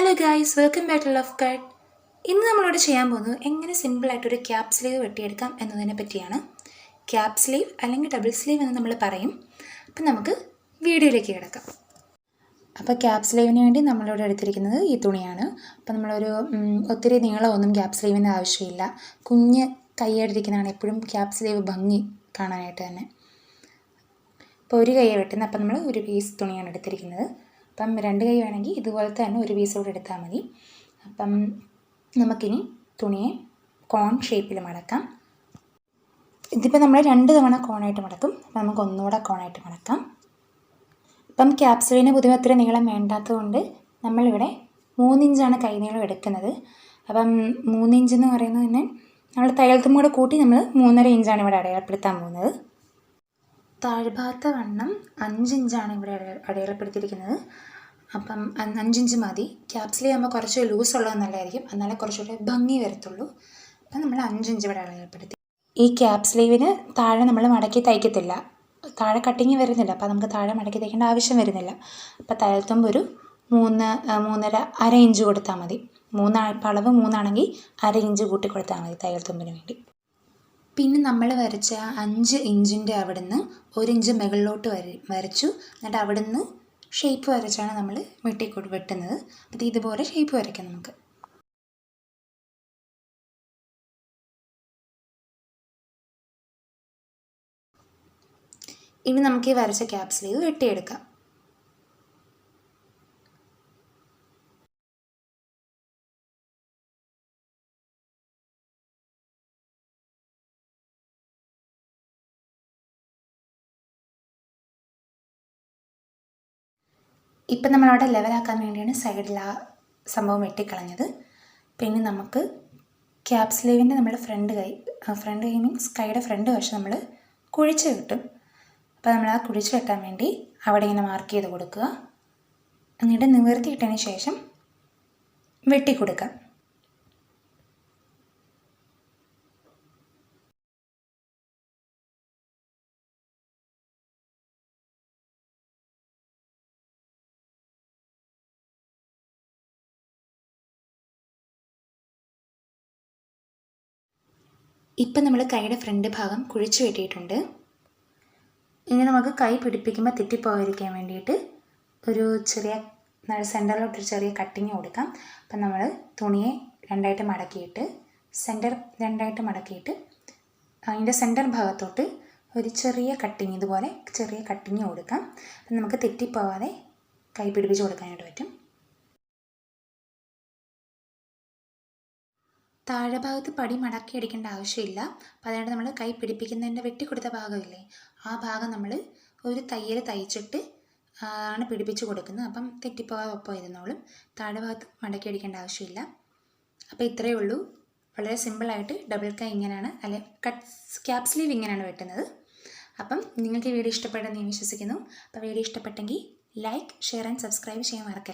Hello guys welcome back to love card ഇന്ന് നമ്മളോട് ചെയ്യാൻ പോകുന്നത് എങ്ങനെ സിമ്പിളായിട്ടൊരു ക്യാപ് സ്ലീവ് വെട്ടിയെടുക്കാം എന്നതിനെ പറ്റിയാണ്. ക്യാപ് സ്ലീവ് അല്ലെങ്കിൽ ഡബിൾ സ്ലീവ് എന്ന് നമ്മൾ പറയും. അപ്പം നമുക്ക് വീഡിയോയിലേക്ക് കിടക്കാം. അപ്പോൾ ക്യാപ് സ്ലീവിന് വേണ്ടി നമ്മളിവിടെ എടുത്തിരിക്കുന്നത് ഈ തുണിയാണ്. അപ്പോൾ നമ്മളൊരു ഒത്തിരി നീളമൊന്നും ക്യാപ് സ്ലീവിന് ആവശ്യമില്ല. കുഞ്ഞ് കൈയായിട്ടിരിക്കുന്നതാണ് എപ്പോഴും ക്യാപ് സ്ലീവ് ഭംഗി കാണാനായിട്ട് തന്നെ. അപ്പോൾ ഒരു കൈ വെട്ടുന്നത് അപ്പം നമ്മൾ ഒരു പീസ് തുണിയാണ് എടുത്തിരിക്കുന്നത്. അപ്പം രണ്ട് കൈ വേണമെങ്കിൽ ഇതുപോലത്തെ തന്നെ ഒരു പീസ് കൂടെ എടുത്താൽ മതി. അപ്പം നമുക്കിനി തുണിയെ കോൺ ഷേപ്പിൽ മടക്കാം. ഇതിപ്പോൾ നമ്മൾ രണ്ട് തവണ കോണായിട്ട് മടക്കും. അപ്പം നമുക്ക് ഒന്നുകൂടെ കോണായിട്ട് മടക്കാം. അപ്പം ക്യാപ്സുലിന് പൊതുവെ അത്ര നീളം വേണ്ടാത്തതുകൊണ്ട് നമ്മളിവിടെ മൂന്നിഞ്ചാണ് കൈനീളം എടുക്കുന്നത്. അപ്പം മൂന്നിഞ്ച് എന്ന് പറയുന്നത് തന്നെ നമ്മൾ തയ്യൽത്തും കൂടെ കൂട്ടി നമ്മൾ മൂന്നര ഇഞ്ചാണ് ഇവിടെ അടയാളപ്പെടുത്താൻ പോകുന്നത്. താഴ്ഭാഗത്തെ വണ്ണം അഞ്ചിഞ്ചാണ് ഇവിടെ അടയാളപ്പെടുത്തിയിരിക്കുന്നത്. അപ്പം അഞ്ചിഞ്ച് മതി. ക്യാപ്സിലി ആകുമ്പോൾ കുറച്ച് ലൂസ് ഉള്ളത് നല്ലതായിരിക്കും. എന്നാലേ കുറച്ചുകൂടെ ഭംഗി വരത്തുള്ളൂ. അപ്പം നമ്മൾ അഞ്ചിഞ്ച് ഇവിടെ അളയപ്പെടുത്തി ഈ ക്യാപ് സ്ലീവിന് താഴെ നമ്മൾ മടക്കി തയ്ക്കത്തില്ല. താഴെ കട്ടിങ് വരുന്നില്ല. അപ്പോൾ നമുക്ക് താഴെ മടക്കി തയ്ക്കേണ്ട ആവശ്യം വരുന്നില്ല. അപ്പോൾ തയ്യൽത്തുമ്പോൾ ഒരു മൂന്ന് മൂന്നര അര ഇഞ്ച് കൊടുത്താൽ മതി. മൂന്ന് അളവ് മൂന്നാണെങ്കിൽ അര ഇഞ്ച് കൂട്ടി കൊടുത്താൽ മതി തയ്യൽത്തുമ്പിന് വേണ്ടി. പിന്നെ നമ്മൾ വരച്ച അഞ്ച് ഇഞ്ചിന്റെ അവിടുന്ന് ഒരു ഇഞ്ച് മുകളിലോട്ട് വര വരച്ചു. എന്നിട്ട് അവിടുന്ന് ഷേപ്പ് വരച്ചാണ് നമ്മൾ വെട്ടിക്കൊടു വെട്ടുന്നത്. അപ്പോൾ ഇതുപോലെ ഷേപ്പ് വരയ്ക്കാം നമുക്ക്. ഇനി നമുക്ക് ഈ വരച്ച ക്യാപ്സിൽ ഇത് വെട്ടിയെടുക്കാം. ഇപ്പം നമ്മളവിടെ ലെവലാക്കാൻ വേണ്ടിയാണ് സൈഡിൽ ആ സംഭവം വെട്ടിക്കളഞ്ഞത്. പിന്നെ നമുക്ക് ക്യാപ് സ്ലീവിന്റെ നമ്മുടെ ഫ്രണ്ട് കൈ ഫ്രണ്ട് കൈ മീൻസ് കൈയുടെ ഫ്രണ്ട് വശം നമ്മൾ കുഴിച്ച് കിട്ടും അപ്പോൾ നമ്മൾ ആ കുഴിച്ച് കെട്ടാൻ വേണ്ടി അവിടെ ഇങ്ങനെ മാർക്ക് ചെയ്ത് കൊടുക്കുക. എന്നിട്ട് നിവർത്തിയിട്ടതിന് ശേഷം വെട്ടിക്കൊടുക്കാം ഇപ്പം നമ്മൾ കൈയുടെ ഫ്രണ്ട് ഭാഗം കുഴിച്ച് വെട്ടിയിട്ടുണ്ട്. ഇനി നമുക്ക് കൈ പിടിപ്പിക്കുമ്പോൾ തെറ്റിപ്പോകാതിരിക്കാൻ വേണ്ടിയിട്ട് ഒരു ചെറിയ സെന്ററിലോട്ട് ഒരു ചെറിയ കട്ടിങ് കൊടുക്കാം. അപ്പം നമ്മൾ തുണിയെ രണ്ടായിട്ട് മടക്കിയിട്ട് സെന്റർ രണ്ടായിട്ട് മടക്കിയിട്ട് അതിന്റെ സെന്റർ ഭാഗത്തോട്ട് ഒരു ചെറിയ കട്ടിങ് ഇതുപോലെ ചെറിയ കട്ടിങ് കൊടുക്കാം. അപ്പം നമുക്ക് തെറ്റിപ്പോവാതെ കൈ പിടിപ്പിച്ച് കൊടുക്കാനായിട്ട് പറ്റും. താഴെ ഭാഗത്ത് പടി മടക്കി അടിക്കേണ്ട ആവശ്യമില്ല. അപ്പം അതുകൊണ്ട് നമ്മൾ കൈ പിടിപ്പിക്കുന്നതിന്റെ വെട്ടിക്കൊടുത്ത ഭാഗമില്ലേ ആ ഭാഗം നമ്മൾ ഒരു തയ്യൽ തയ്ച്ചിട്ട് ആണ് പിടിപ്പിച്ച് കൊടുക്കുന്നത്. അപ്പം തെറ്റിപ്പോകാതെ ഒപ്പം ഇരുന്നോളും താഴെ ഭാഗത്ത് മടക്കി അടിക്കേണ്ട ആവശ്യമില്ല. അപ്പോൾ ഇത്രയേ ഉള്ളൂ. വളരെ സിമ്പിളായിട്ട് ഡബിൾ കൈ ഇങ്ങനെയാണ് അല്ലെ കട്ട് ക്യാപ് സ്ലീവ് ഇങ്ങനെയാണ് വെട്ടുന്നത്. അപ്പം നിങ്ങൾക്ക് ഈ വീഡിയോ ഇഷ്ടപ്പെട്ടെന്ന് ഞാൻ വിശ്വസിക്കുന്നു. അപ്പോൾ വീഡിയോ ഇഷ്ടപ്പെട്ടെങ്കിൽ ലൈക്ക് ഷെയർ ആൻഡ് സബ്സ്ക്രൈബ് ചെയ്യാൻ മറക്കല്ല.